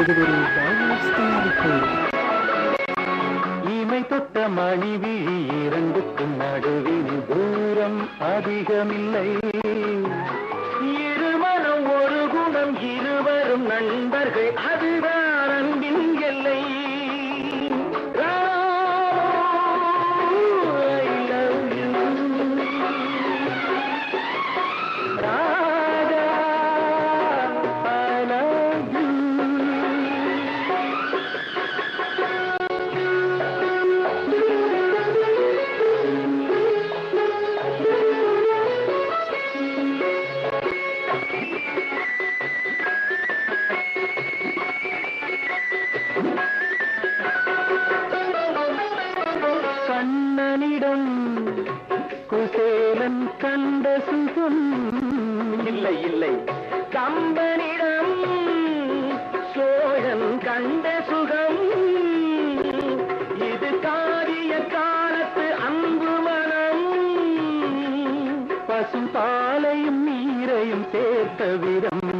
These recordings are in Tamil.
இது ஒரு இமை தொட்ட மணி விழி இரண்டுக்கும் நடுவின் தூரம் அதிகமில்லை. இருமனம் ஒரு குணம் இருவரும் நண்பர்கள் அது கண்ணனிடம் குசேலன் கண்ட சுகம் இல்லை இல்லை. கம்பனிடம் சோழன் கண்ட சுகம். இது காரிய காலத்து அன்பு மனம். நீரையும் சேர்த்த விரம்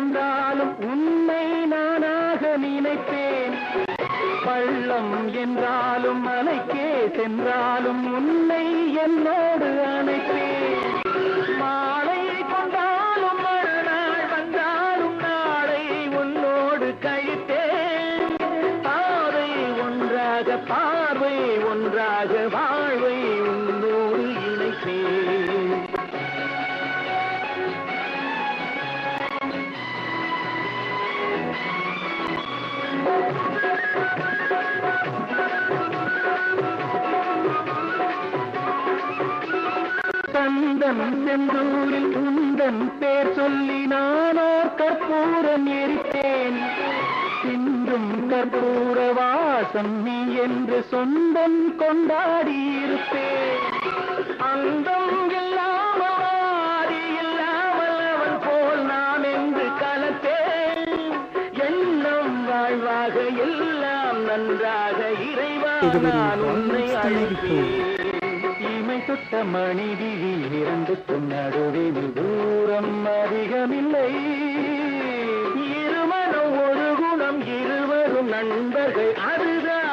என்றாலும் உன்னை நானாக நினைப்பேன். பள்ளம் என்றாலும் மலைக்கே சென்றாலும் உன்னை என்னோடு அணைப்பேன். மாலை கொண்டாலும் மறுநாள் வந்தாலும் நாளை உன்னோடு கழித்தேன் பாதை ஒன்றாக பார்வை ஒன்றாக வாழ்வை உன்னோடு இணைப்பேன். தந்தம் செந்தூரில் உந்தன் பேர் சொல்லி நானோர் கற்பூரம் எரித்தேன். சிந்தும் கற்பூர வாசம் நீ என்று சொந்தம் கொண்டாடி இருப்பேன் அந்தம் இல்லாமல் ஆதி இல்லாமல் அவன் போல் நான் என்று கலத்தேன். எண்ணம் வாழ்வாக எல்லாம் நன்றாக இறைவா நான் உன்னை. அழைப்பேன். பட்ட தொட்ட மணி விழி இரண்டுக்கும் நடுவில் தூரம் அதிகமில்லை. இருமனம் ஒரு குணம் இருவரும் நண்பர்கள். அதுதான்